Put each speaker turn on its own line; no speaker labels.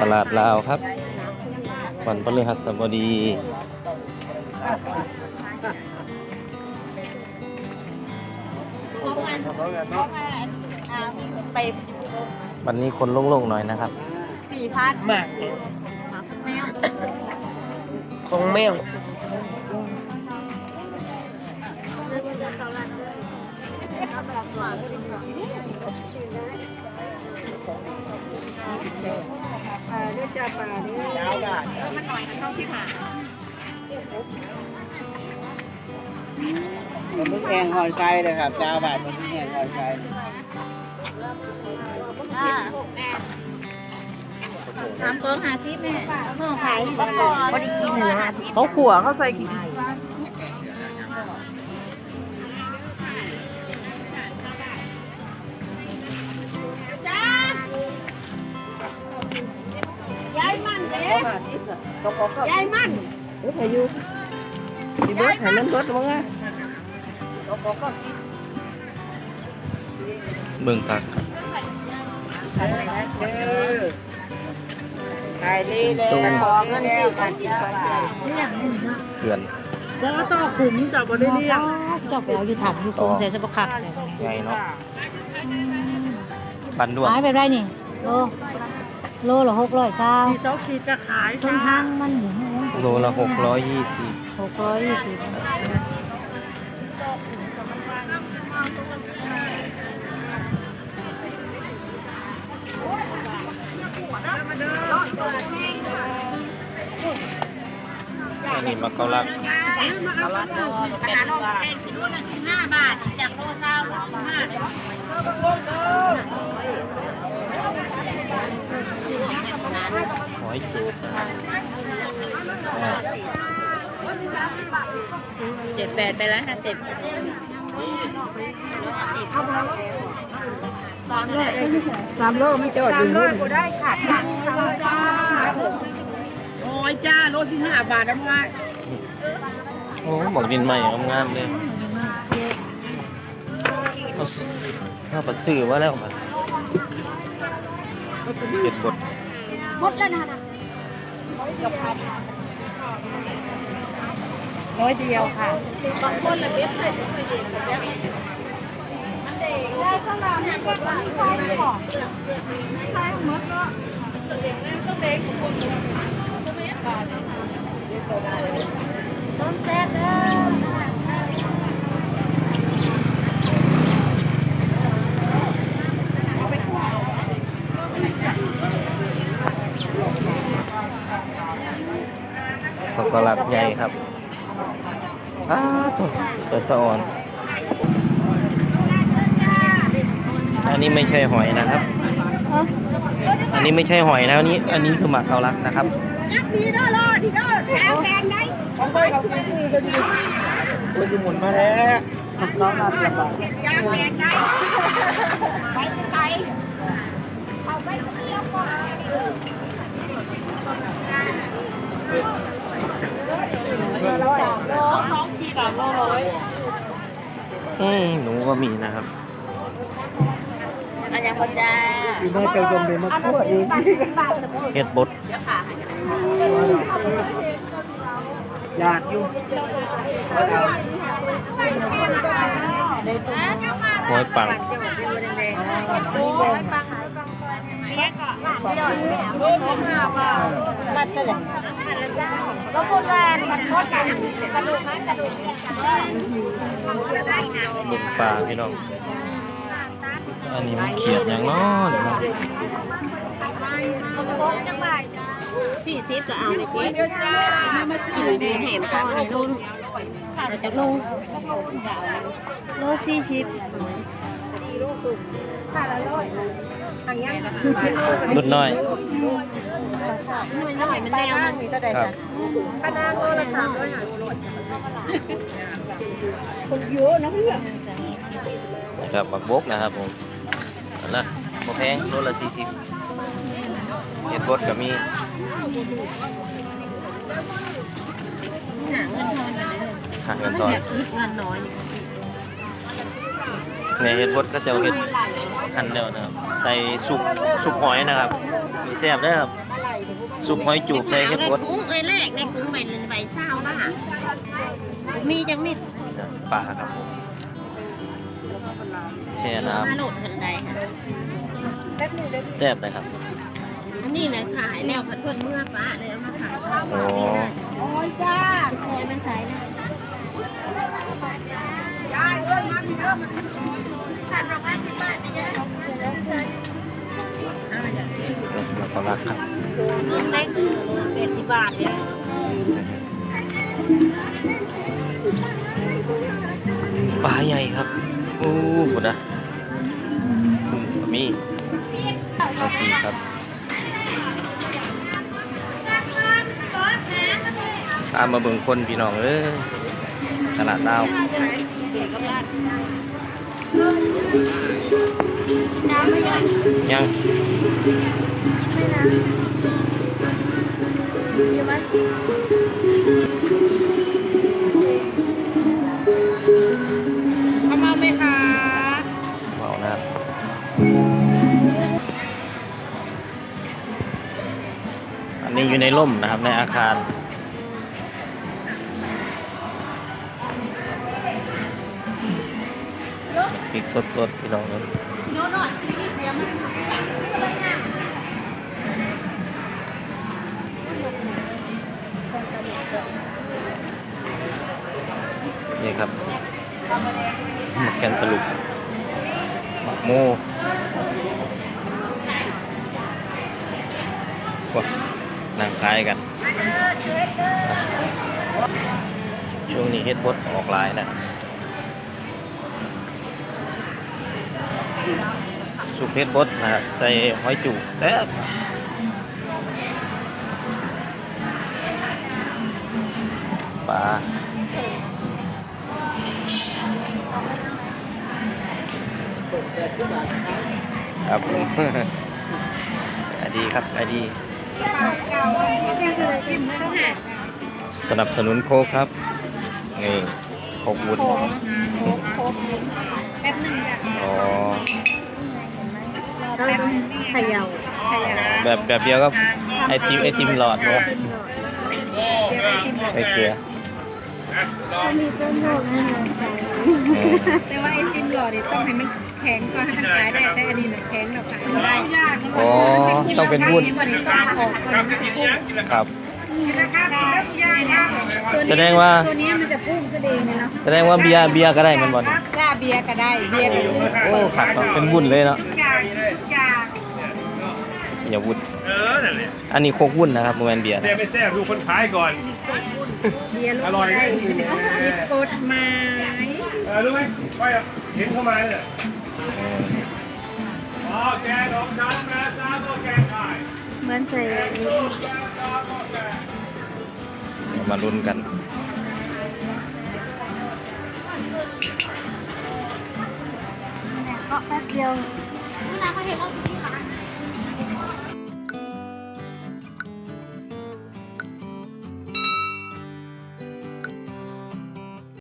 ตลาดลาวครับ วันพฤหัสบดี
ไป
วันนี้คนโล่งๆหน่อยนะครับ
สี่พัน
มากของแมว
เลือดจ่าปลาเลือด
เช้าบาท
มันหน่อยมันต้องที่หา
มันมึกแหงหอยไก่เลยครับเช้าบาทมันมึกแหงหอยไก่
สามตัวหาซิแม่เมื่อขายก็พอไม่ได้กินเลยนะ
เขาขัวเขาใส่กี่
เขา
เขาก็
ยายมัน
เฮ้ยพายุดีเบิร์ดให้มันเบิร์ดมั้งอะเขาเขาก็
เบิ่งผัก
เออขายดีเลยขอเงินสิพันกินสองบาท
เขื่อน
แล้วก็ต้องขุมจับบได้เรียก
เจ้าไปเอาอยู่ถังอยู่คงใส่สะบักคักเลย
ใหญ่เนาะปันด้วง
ขายไปได้นี่โล โลละหกร้อยเก้า
ที่เขาขีดจะขาย
ต้นทางมันอยู่
โลละหกร้อยยี่สิบ
หกร้อยยี่สิบ
อันนี้มักเกาลัก
ขนาดเราแพงกิโลละสิบห้าบาทจากโลเก้าหรือสิบห้าเลย
หอยจูบอ่า
เจ็ดแปดไปแล้วห้าสิบสามร้อย
สามโลไม่จอดอยู่นู่น
ได้ค่ะค่ะ
โอ้ยจ้าโลที่ห้าบาทนะพ่อ
โอ้หมอกดินใหม่งามเลยเอาสิเอาปัดซื้อว่าแล้วปัด เก็บบด
หมดแล้วนะ
ร้อยเดียวค่ะ
บางคนละเว็บเลยได้ข้างหลังเนี่ยก็ใช้ของใช้หมดก็ต้นเซ็ตเด้อ
มักเกาลัก ใหญ่ครับอ้าตัวตัวสะอ่อน อันนี้ไม่ใช่หอยนะครับ อันนี้ไม่ใช่หอยนะอันนี้ อันนี้คือหมากเกาลักนะครับ
ยักษ์ดีเด้อรอดีเด้อแถวแฟนได้
ของไปเขาซื้อกันดีโอ้ยหมุนมาแล้วน้องมาเรียบร้อย
เห็นยางแฟนได้ไปที่ไหนเอาไปเที่ยวก่อน
อืมหนูก็มีนะครับ
อันยังก็จ้า
อยู่ในกระยมเลยมาคั่วเอง
เห็ดบด
อยากอยู่
หอยปัง
มัดเลย แล้วโบราณมันโคตรกันกระดูกมันกระดูก
หมึกปลาพี่น้อง อันนี้มันเขียดอย่างน้อนี่เนาะ
สี่สิบก็เอาเลยเจ๊กินดีแหมก่อนลุงเราจะลงโลสี่สิบ
ดุดน้อย
มันน้อยมันแนวมัน
ครับ
คณะโลละสามร้อยคนเยอะนะเพื่อน
นะครับบักบกนะครับผมอันนะบ่แพงโลละสี่สิบเห็ดบดก็มี
หาเงินท่านั้นเลย
หาเงินตอน
เงินน้อย
ในเห็ดบดก็จะเอาเห็ดพันเดียวนะครับ ใส่สุกสุกหอยนะครับ มีแซ่บเด้วยครับ สุกหอยจูบใส่เห็ดบด
กุ้งเอ้ยแรกในกุ้งใบใบเศร้าป่ะมีจังมิด
ปลาครับผมแช่น้
มาโหลดทันใดค่ะำ
แซ่บเลยครับ
อันนี้นะขายแล้วเพื่อนเมื่อป้าเลยเอามาขาย
โอ้
โอ้ยจ้า
เคยมันขายนะ
จ้าเอ้ยมาพี่เด้อมา
สั่งเราบ้านที่บ้านไม่เยอะ
แล้วก็รักครับ
เงินเล็กเจ็ดสิบบาทเนี่ย
ปลาใหญ่ครับ โอ้โหนะอืมมีโอเคครับตามมาเบิ่งคนพี่น้องเอ้ยตลาดดาวยัง
เขามาไหมคะ
เมานะครับอันนี้อยู่ในร่มนะครับในอาคารพริกสดๆพี่น้องเลยนี่ นี่ครับหมักแกนตะลุกหมักโม่ว้านั่งคล้ายกัน ช่วงนี้เฮ็ดบดออกลายนะสุกเพชรบดนะใส่หอยจูบแซ่ ปลาครับผมขายดีครับขายดี สนับสนุนโคกครับ นี่โคกวุ้น
แป๊บนึงจ้ะ
อ๋อ
เราต้องเขย่า
แบบแบบเดียวกับไอติมไอติมหลอดเนาะไม่เกลือ
มีต้นโลกให้เราใส่
อืม
แต่ว่าไอติมหลอดนี่ต้องให้มันแข็งก่อนให้มันขายได้แต่อันนี้น่ะแข็งแล้วขายไม่ได้ยาก
อ๋อต้องเป็นวุ้น
วันนี้ต้องออกก่อนมันจะพุ่ง
ครับ
ตัวนี้
แสดงว่า
ตัวนี้มันจะพุ่งขึ้นเองเลยเนาะ
แสดงว่าเบียร์เบียร์ก็ได้แมันบ่น
จ้าเบียร์ก็ได้เบียร์ก็คือ
โอ้ขัดเนาะเป็นวุ้นเลยเนาะ
จากจาก
อย่าวุ้น
เออนั่นแหละ
อันนี้โคกวุ้นนะครับโมแมนเบียร์
แซ่บไม่แซ่บดูคนขายก่อน
เบียร์ล
องร่อยไหม
ได้ผิดกฎหมาย
เออรู้ไหมว่าเห็นเข้ามาเนี่ยอ๋อแกงของฉันแม่จ้าก็แกงขาย
เหมือนใส่นี้
มาลุ้นกัน
ก็แป๊บเดียวเวลาเขาเห็นเราสีข